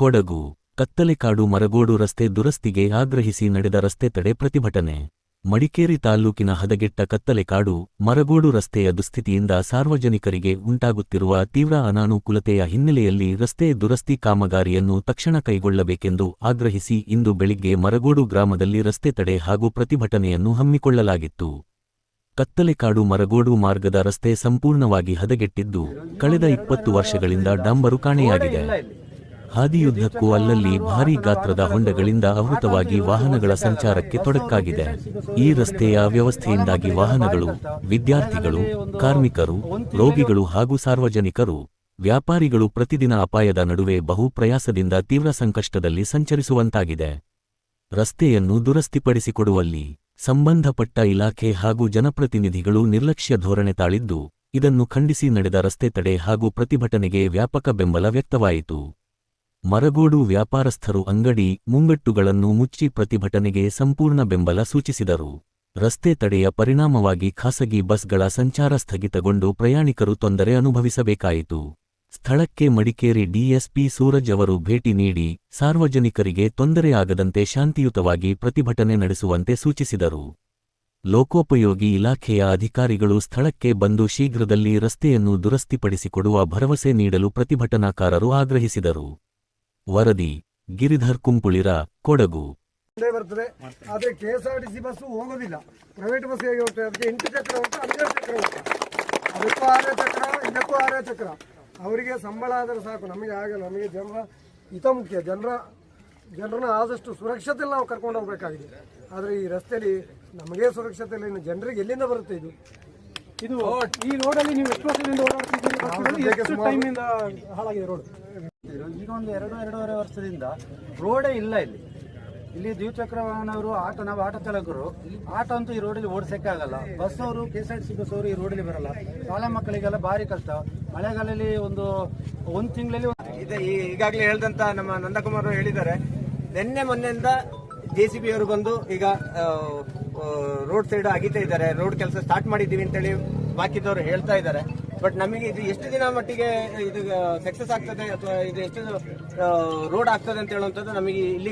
ಕೊಡಗು, ಕತ್ತಲೆಕಾಡು ಮರಗೋಡು ರಸ್ತೆ ದುರಸ್ತಿಗೆ ಆಗ್ರಹಿಸಿ ನಡೆದ ರಸ್ತೆ ತಡೆ ಪ್ರತಿಭಟನೆ. ಮಡಿಕೇರಿ ತಾಲ್ಲೂಕಿನ ಹದಗೆಟ್ಟ ಕತ್ತಲೆಕಾಡು ಮರಗೋಡು ರಸ್ತೆಯ ದುಸ್ಥಿತಿಯಿಂದ ಸಾರ್ವಜನಿಕರಿಗೆ ಉಂಟಾಗುತ್ತಿರುವ ತೀವ್ರ ಅನಾನುಕೂಲತೆಯ ಹಿನ್ನೆಲೆಯಲ್ಲಿ ರಸ್ತೆ ದುರಸ್ತಿ ಕಾಮಗಾರಿಯನ್ನು ತಕ್ಷಣ ಕೈಗೊಳ್ಳಬೇಕೆಂದು ಆಗ್ರಹಿಸಿ ಇಂದು ಬೆಳಿಗ್ಗೆ ಮರಗೋಡು ಗ್ರಾಮದಲ್ಲಿ ರಸ್ತೆ ತಡೆ ಹಾಗೂ ಪ್ರತಿಭಟನೆಯನ್ನು ಹಮ್ಮಿಕೊಳ್ಳಲಾಗಿತ್ತು. ಕತ್ತಲೆಕಾಡು ಮರಗೋಡು ಮಾರ್ಗದ ರಸ್ತೆ ಸಂಪೂರ್ಣವಾಗಿ ಹದಗೆಟ್ಟಿದ್ದು, ಕಳೆದ ಇಪ್ಪತ್ತು ವರ್ಷಗಳಿಂದ ಡಾಂಬರು ಕಾಣೆಯಾಗಿದೆ. ಹಾದಿಯುದ್ದಕ್ಕೂ ಅಲ್ಲಲ್ಲಿ ಭಾರೀ ಗಾತ್ರದ ಹೊಂಡಗಳಿಂದ ಆವೃತವಾಗಿ ವಾಹನಗಳ ಸಂಚಾರಕ್ಕೆ ತೊಡಕಾಗಿದೆ. ಈ ರಸ್ತೆಯ ವ್ಯವಸ್ಥೆಯಿಂದಾಗಿ ವಾಹನಗಳು, ವಿದ್ಯಾರ್ಥಿಗಳು, ಕಾರ್ಮಿಕರು, ರೋಗಿಗಳು ಹಾಗೂ ಸಾರ್ವಜನಿಕರು, ವ್ಯಾಪಾರಿಗಳು ಪ್ರತಿದಿನ ಅಪಾಯದ ನಡುವೆ ಬಹು ಪ್ರಯಾಸದಿಂದ ತೀವ್ರ ಸಂಕಷ್ಟದಲ್ಲಿ ಸಂಚರಿಸುವಂತಾಗಿದೆ. ರಸ್ತೆಯನ್ನು ದುರಸ್ತಿಪಡಿಸಿಕೊಡುವಲ್ಲಿ ಸಂಬಂಧಪಟ್ಟ ಇಲಾಖೆ ಹಾಗೂ ಜನಪ್ರತಿನಿಧಿಗಳು ನಿರ್ಲಕ್ಷ್ಯ ಧೋರಣೆ ತಾಳಿದ್ದು, ಇದನ್ನು ಖಂಡಿಸಿ ನಡೆದ ರಸ್ತೆ ತಡೆ ಹಾಗೂ ಪ್ರತಿಭಟನೆಗೆ ವ್ಯಾಪಕ ಬೆಂಬಲ ವ್ಯಕ್ತವಾಯಿತು. ಮರಗೋಡು ವ್ಯಾಪಾರಸ್ಥರು ಅಂಗಡಿ ಮುಂಗಟ್ಟುಗಳನ್ನು ಮುಚ್ಚಿ ಪ್ರತಿಭಟನೆಗೆ ಸಂಪೂರ್ಣ ಬೆಂಬಲ ಸೂಚಿಸಿದರು. ರಸ್ತೆ ತಡೆಯ ಪರಿಣಾಮವಾಗಿ ಖಾಸಗಿ ಬಸ್ಗಳ ಸಂಚಾರ ಸ್ಥಗಿತಗೊಂಡು ಪ್ರಯಾಣಿಕರು ತೊಂದರೆ ಅನುಭವಿಸಬೇಕಾಯಿತು. ಸ್ಥಳಕ್ಕೆ ಮಡಿಕೇರಿ ಡಿಎಸ್ಪಿ ಸೂರಜ್ ಅವರು ಭೇಟಿ ನೀಡಿ ಸಾರ್ವಜನಿಕರಿಗೆ ತೊಂದರೆಯಾಗದಂತೆ ಶಾಂತಿಯುತವಾಗಿ ಪ್ರತಿಭಟನೆ ನಡೆಸುವಂತೆ ಸೂಚಿಸಿದರು. ಲೋಕೋಪಯೋಗಿ ಇಲಾಖೆಯ ಅಧಿಕಾರಿಗಳು ಸ್ಥಳಕ್ಕೆ ಬಂದು ಶೀಘ್ರದಲ್ಲಿ ರಸ್ತೆಯನ್ನು ದುರಸ್ತಿಪಡಿಸಿಕೊಡುವ ಭರವಸೆ ನೀಡಲು ಪ್ರತಿಭಟನಾಕಾರರು ಆಗ್ರಹಿಸಿದರು. ವರದಿ ಗಿರಿಧರ್ ಕುಂಪುಳಿರ ಕೊಡಗು. ಒಂದೇ ಬರ್ತದೆ. ಆದ್ರೆ K S R T C bus ಹೋಗೋದಿಲ್ಲ. ಪ್ರೈವೇಟ್ ಬಸ್ ಹೇಗೆ ಹೋಗ್ತದೆ? ಅದಕ್ಕೆ ಎಂಟು ಚಕ್ರ ಉಂಟು ಹನ್ನೆರಡು ಚಕ್ರ ಉಂಟು. ಅದಕ್ಕೂ ಆರೇ ಚಕ್ರ ಇದಕ್ಕೂ ಆರೇ ಚಕ್ರ. ಅವರಿಗೆ ಸಂಬಳ ಆದರೆ ಸಾಕು. ನಮಗೆ ಆಗಲ್ಲ ನಮಗೆ ಜನರ ಹಿತ ಮುಖ್ಯ. ಜನರ ಜನರನ್ನ ಆದಷ್ಟು ಸುರಕ್ಷತೆಯಲ್ಲಿ ನಾವು ಕರ್ಕೊಂಡು ಹೋಗಬೇಕಾಗಿದೆ. ಆದರೆ ಈ ರಸ್ತೆಯಲ್ಲಿ ನಮಗೆ ಸುರಕ್ಷತೆ ಇಲ್ಲ. ಇನ್ನು ಜನರಿಗೆ ಎಲ್ಲಿಂದ ಬರುತ್ತೆ ಇದು? ಇದು ಈ ರೋಡಲ್ಲಿ ನೀವು ಎಷ್ಟು ವರ್ಷದಿಂದ ಓಡಾಡ್ತಿದ್ದೀರಿ? ಎಷ್ಟು ಟೈಮಿಂದ ಹಾಳಾಗಿದೆ ರೋಡ್ ಈಗ ಒಂದು ಎರಡು, ಎರಡೂವರೆ ವರ್ಷದಿಂದ ರೋಡೇ ಇಲ್ಲ ಇಲ್ಲಿ. ಇಲ್ಲಿ ದ್ವಿಚಕ್ರ ವಾಹನವರು, ಆಟೋ, ನಾವು ಆಟೋ ಚಾಲಕರು, ಆಟೋ ಅಂತೂ ಈ ರೋಡಲ್ಲಿ ಓಡಿಸಕ್ಕೆ ಆಗಲ್ಲ. ಬಸ್ ಅವರು K S R T C bus ಅವರು ಈ ರೋಡಲ್ಲಿ ಬರಲ್ಲ. ಶಾಲಾ ಮಕ್ಕಳಿಗೆಲ್ಲ ಭಾರಿ ಕಷ್ಟ. ಮಳೆಗಾಲದಲ್ಲಿ ಒಂದು ಒಂದು ತಿಂಗಳಲ್ಲಿ ಇದೆ ಈಗಾಗಲೇ ಹೇಳಿದಂತ ನಮ್ಮ ನಂದಕುಮಾರ್ ಹೇಳಿದ್ದಾರೆ. ನಿನ್ನೆ ಮೊನ್ನೆಯಿಂದ ಜೆ ಸಿ ಬಿ ಅವರು ಬಂದು ಈಗ ರೋಡ್ ಸೈಡ್ ಅಗಿತಾ ಇದ್ದಾರೆ. ರೋಡ್ ಕೆಲಸ ಸ್ಟಾರ್ಟ್ ಮಾಡಿದ್ದೀವಿ ಅಂತೇಳಿ ಬಾಕಿದವರು ಹೇಳ್ತಾ ಇದ್ದಾರೆ. ಬಟ್ ನಮಗೆ ಇದು ಎಷ್ಟು ದಿನ ಮಟ್ಟಿಗೆ ಇದು ಸಕ್ಸಸ್ ಆಗ್ತದೆ ಅಥವಾ ಇದು ಎಷ್ಟು ರೋಡ್ ಆಗ್ತದೆ ಅಂತ ಹೇಳುವಂಥದ್ದು ನಮಗೆ ಇಲ್ಲಿ